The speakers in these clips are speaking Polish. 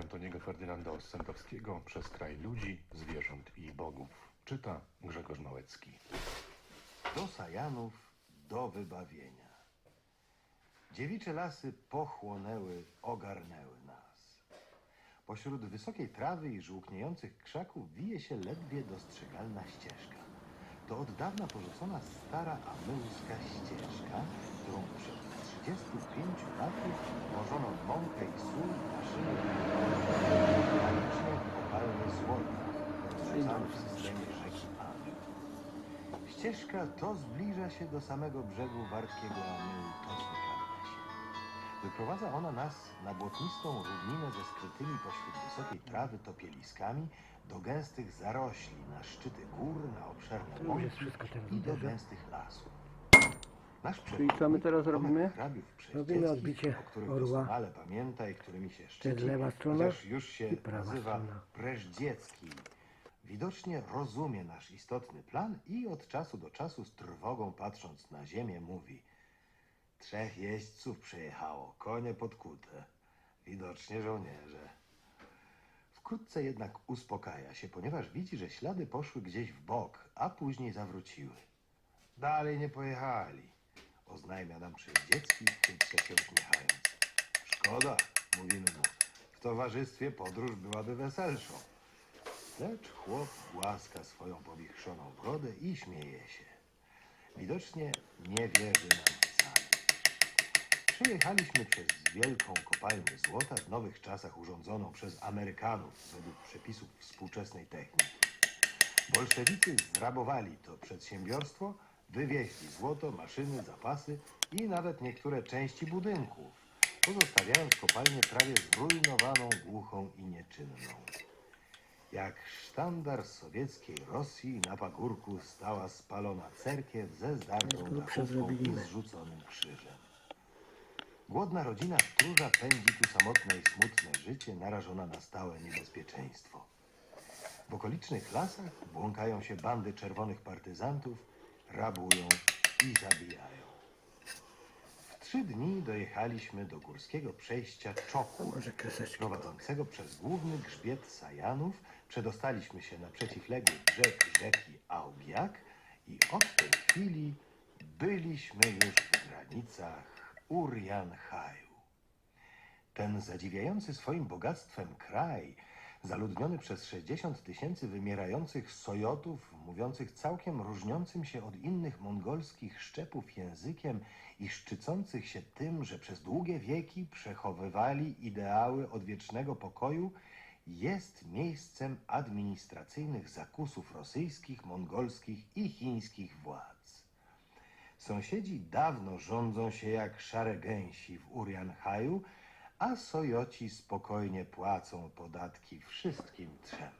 Antoniego Ferdynanda Ossentowskiego przez kraj ludzi, zwierząt i bogów. Czyta Grzegorz Małecki. Do Sajanów, do wybawienia. Dziewicze lasy pochłonęły, ogarnęły nas. Pośród wysokiej trawy i żółkniejących krzaków wije się ledwie dostrzegalna ścieżka. To od dawna porzucona stara amyłska ścieżka, którą przed 35 laty wożono mąkę i sól maszyny granicznie kopalnie złota, rozrzucane w systemie rzeki Amur. Ścieżka to zbliża się do samego brzegu wartkiego Amyłu, to znikamy się. Wyprowadza ona nas na błotnistą równinę ze skrytymi pośród wysokiej trawy topieliskami do gęstych zarośli, na szczyty gór, na obszerne ten i do gęstych lasów. Nasz Czyli co my teraz robimy? Robimy odbicie orła. doskonale pamięta i którymi się szczyci, jest lewa strona już się i prawa nazywa strona. Preździecki. Widocznie rozumie nasz istotny plan i od czasu do czasu z trwogą patrząc na ziemię mówi Trzech jeźdźców przejechało, konie podkute. Widocznie żołnierze. Wkrótce jednak uspokaja się, ponieważ widzi, że ślady poszły gdzieś w bok, a później zawróciły. Dalej nie pojechali, oznajmia nam Przeździecki, chytrze się uśmiechając. Szkoda, mówimy mu. W towarzystwie podróż byłaby weselszą. Lecz chłop głaska swoją powichrzoną brodę i śmieje się. Widocznie nie wierzy nam wcale. Przejechaliśmy przez wielką kopalnię złota w nowych czasach urządzoną przez Amerykanów według przepisów współczesnej techniki. Bolszewicy zrabowali to przedsiębiorstwo, wywieźli złoto, maszyny, zapasy i nawet niektóre części budynków, pozostawiając kopalnię prawie zrujnowaną, głuchą i nieczynną. Jak sztandar sowieckiej Rosji na pagórku stała spalona cerkiew ze zdartą dachówką i zrzuconym krzyżem. Głodna rodzina stróża pędzi tu samotne i smutne życie, narażona na stałe niebezpieczeństwo. W okolicznych lasach błąkają się bandy czerwonych partyzantów, rabują i zabijają. W trzy dni dojechaliśmy do górskiego przejścia Czoku, Może kreseczki. prowadzącego przez główny grzbiet Sajanów. Przedostaliśmy się na przeciwległy brzeg rzeki Aubiak i od tej chwili byliśmy już w granicach Urian-Haju. Ten zadziwiający swoim bogactwem kraj, zaludniony przez 60 tysięcy wymierających sojotów, mówiących całkiem różniącym się od innych mongolskich szczepów językiem i szczycących się tym, że przez długie wieki przechowywali ideały odwiecznego pokoju, jest miejscem administracyjnych zakusów rosyjskich, mongolskich i chińskich władz. Sąsiedzi dawno rządzą się jak szare gęsi w Urian-Haju, a Sojoci spokojnie płacą podatki wszystkim trzem.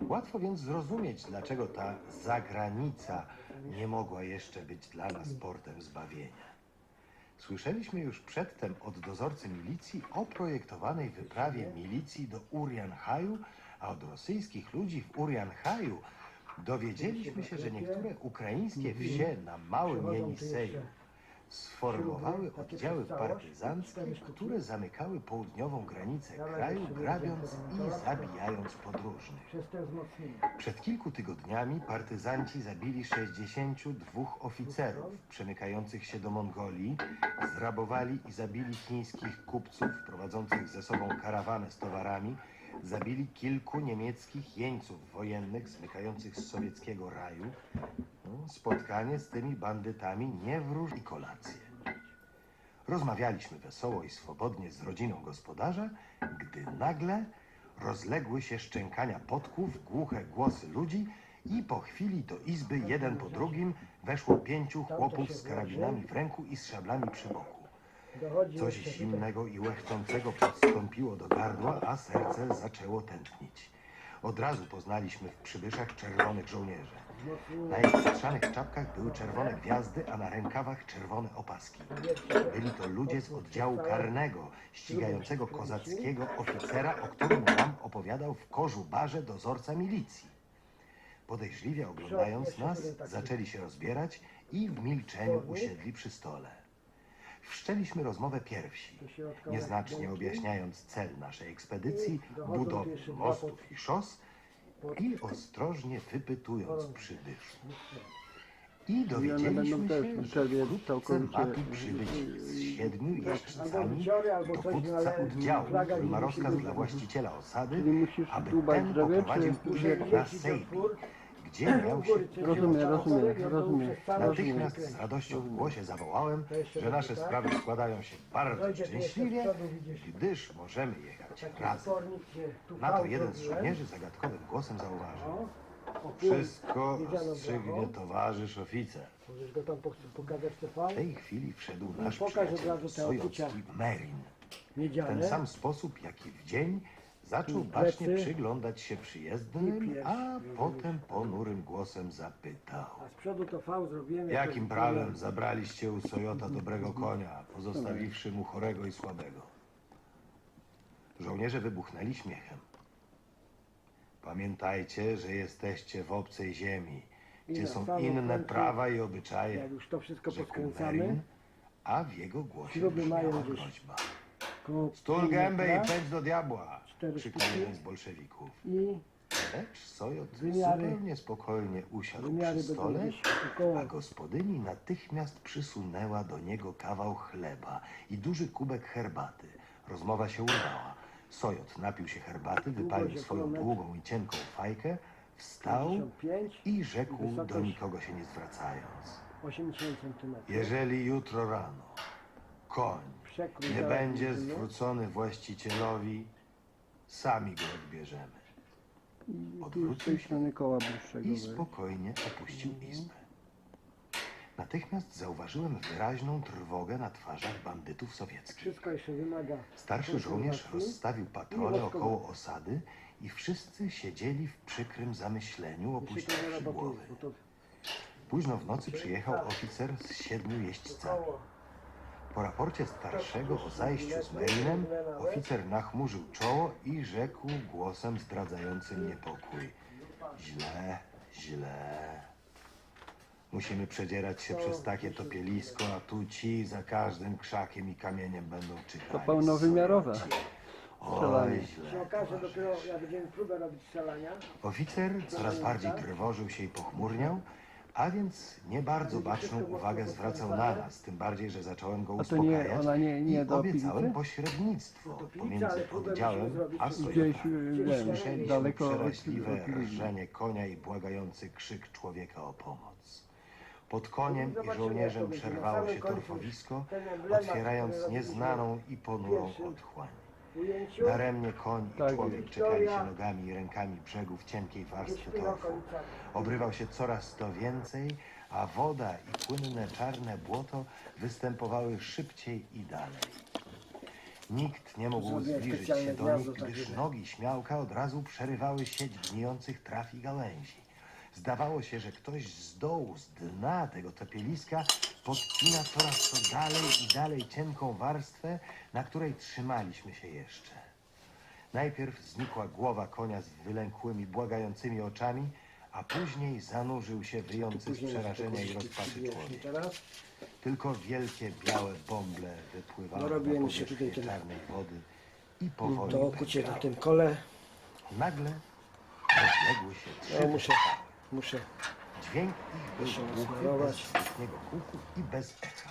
Łatwo więc zrozumieć, dlaczego ta zagranica nie mogła jeszcze być dla nas portem zbawienia. Słyszeliśmy już przedtem od dozorcy milicji o projektowanej wyprawie milicji do Urian-Haju, a od rosyjskich ludzi w Urian-Haju dowiedzieliśmy się, że niektóre ukraińskie wsie na małym Jeniseju sformowały oddziały partyzanckie, które zamykały południową granicę kraju, grabiąc i zabijając podróżnych. Przed kilku tygodniami partyzanci zabili 62 oficerów przemykających się do Mongolii, zrabowali i zabili chińskich kupców prowadzących ze sobą karawanę z towarami, zabili kilku niemieckich jeńców wojennych zmykających z sowieckiego raju. Spotkanie z tymi bandytami nie wróży kolację. Rozmawialiśmy wesoło i swobodnie z rodziną gospodarza, gdy nagle rozległy się szczękania podków, głuche głosy ludzi i po chwili do izby jeden po drugim weszło pięciu chłopów z karabinami w ręku i z szablami przy boku. Coś zimnego i łechczącego podstąpiło do gardła, a serce zaczęło tętnić. Od razu poznaliśmy w przybyszach czerwonych żołnierzy. Na ich przetrzanych czapkach były czerwone gwiazdy, a na rękawach czerwone opaski. Byli to ludzie z oddziału karnego, ścigającego kozackiego oficera, o którym nam opowiadał w korzu barze dozorca milicji. Podejrzliwie oglądając nas, zaczęli się rozbierać i w milczeniu usiedli przy stole. Wszczęliśmy rozmowę pierwsi, nieznacznie objaśniając cel naszej ekspedycji, budowy mostów i szos i ostrożnie wypytując przybywszych. I dowiedzieliśmy się, że wkrótce całkowicie- ma tu przybyć z siedmiu jeźdźcami dowódca oddziału, który ma rozkaz dla właściciela osady, aby ten poprowadził Muszę na twór, gdzie miał się Rozumiem, rozumiem, rozumiem. Natychmiast z radością w głosie zawołałem, że nasze sprawy składają się bardzo szczęśliwie, gdyż możemy jechać razem. Na to jeden z żołnierzy zagadkowym głosem zauważył. Wszystko rozstrzygnie towarzysz oficer. Możesz go tam pok- pokazać? W tej chwili wszedł nasz pokaż od przyjaciel razu te Merin. W ten sam sposób, jak i w dzień, zaczął bacznie przyglądać się przyjezdnym, a potem ponurym głosem zapytał. A z przodu to fał zrobiłem. Jakim prawem zabraliście u Sojota dobrego konia, pozostawiwszy mu chorego i słabego? Żołnierze wybuchnęli śmiechem. Pamiętajcie, że jesteście w obcej ziemi, gdzie na są samym inne końcu, prawa i obyczaje, Jak już to wszystko rzekł poskręcamy, Merin, a w jego głosie Śruby mają brzmiała gdzieś groźba. koło Stul gębę i pędź do diabła! Cztery sztuki. z bolszewików. I Lecz Sojot Wymiary- zupełnie spokojnie usiadł wymiary przy będą stole, gdzieś około a gospodyni natychmiast przysunęła do niego kawał chleba i duży kubek herbaty. Rozmowa się urwała. Sojot napił się herbaty, wypalił Długość swoją długą i cienką fajkę, wstał 55, i rzekł do Wysokość- nikogo się nie zwracając. 80 cm. Jeżeli jutro rano koń Przekrój nie będzie między- zwrócony właścicielowi, sami go odbierzemy. Odwrócił się strony koła i spokojnie opuścił izbę. Natychmiast zauważyłem wyraźną trwogę na twarzach bandytów sowieckich. Wszystko jeszcze wymaga. Starszy żołnierz rozstawił patrole około osady i wszyscy siedzieli w przykrym zamyśleniu, opuściwszy głowy. Późno w nocy przyjechał oficer z siedmiu jeźdźcami. Po raporcie starszego o zajściu z Merinem, oficer nachmurzył czoło i rzekł głosem zdradzającym niepokój. Źle, źle. Musimy przedzierać się przez takie topielisko, a tu ci za każdym krzakiem i kamieniem będą czytać. To pełnowymiarowe. Oj, strzelanie. źle. okaże dopiero jak będziemy próbę robić strzelania. Oficer coraz bardziej trwożył się i pochmurniał, a więc nie bardzo baczną uwagę zwracał na nas, tym bardziej, że zacząłem go A to nie, uspokajać ona nie, i nie do obiecałem pośrednictwo pomiędzy oddziałem a gdzieś, Gdzieś, Sojutem. y, wiem, Słyszeliśmy daleko od, przeraźliwe od ludzi. rżenie konia i błagający krzyk człowieka o pomoc. Pod koniem i żołnierzem przerwało się torfowisko, otwierając nieznaną i ponurą otchłań. Daremnie koń i Tak. człowiek czekali się nogami i rękami brzegów cienkiej warstwy torfu. Obrywał się coraz to więcej, a woda i płynne czarne błoto występowały szybciej i dalej. Nikt nie mógł Zrobiłem zbliżyć specjalne się do gniazdo nich, gdyż nogi śmiałka od razu przerywały sieć gnijących traw i gałęzi. Zdawało się, że ktoś z dołu, z dna tego topieliska podcina coraz to dalej i dalej cienką warstwę, na której trzymaliśmy się jeszcze. Najpierw znikła głowa konia z wylękłymi, błagającymi oczami, a później zanurzył się wyjący z przerażenia i rozpaczy człowiek. teraz. Tylko wielkie, białe bąble wypływały No, na robiłem powierzchnię się tutaj tyle. czarnej wody i powoli To okucie na tym kole. Nagle rozległy się trzy Ja muszę, wystrzały. Muszę Dźwięk ich był Muszę głuchy, bez zbytniego huku i bez echa.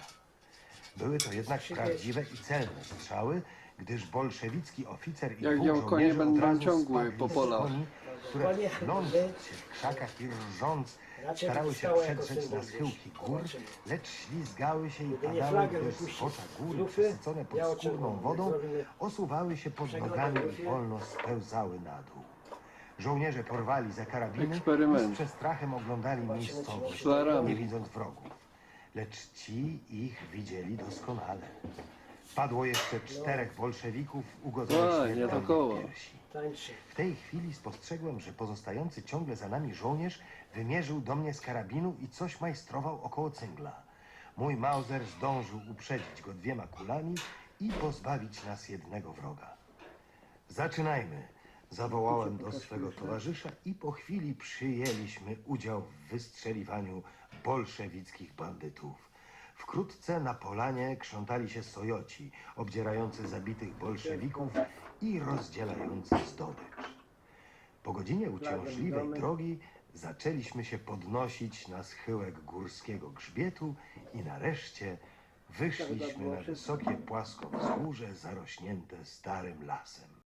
Były to jednak prawdziwe i celne strzały, gdyż bolszewicki oficer i Jak dwóch ją konie żołnierzy będą od razu ciągły spadli po z polach. koni, które Konie się w krzakach i rżąc Raczej starały się jako przedrzeć symbol na gdzieś. schyłki gór, Zobaczymy. lecz ślizgały się i Gdyby nie padały, flagę gdyż z wypuścić ocza góry lufy, przesycone pod skórną wodą zrobimy osuwały się pod przegląd nogami i wolno spełzały na dół. Żołnierze porwali za karabiny i Eksperyment. z przestrachem oglądali miejscowość, Szlarami. nie widząc wrogów. Lecz ci ich widzieli doskonale. Padło jeszcze czterech bolszewików ugodzonych nie śmiertelnie do koła. w piersi. tańczy. W tej chwili spostrzegłem, że pozostający ciągle za nami żołnierz wymierzył do mnie z karabinu i coś majstrował około cyngla. Mój Mauser zdążył uprzedzić go dwiema kulami i pozbawić nas jednego wroga. Zaczynajmy, zawołałem do swego towarzysza i po chwili przyjęliśmy udział w wystrzeliwaniu bolszewickich bandytów. Wkrótce na polanie krzątali się sojoci, obdzierający zabitych bolszewików i rozdzielający zdobycz. Po godzinie uciążliwej drogi zaczęliśmy się podnosić na schyłek górskiego grzbietu i nareszcie wyszliśmy na wysokie płasko wzgórze zarośnięte starym lasem.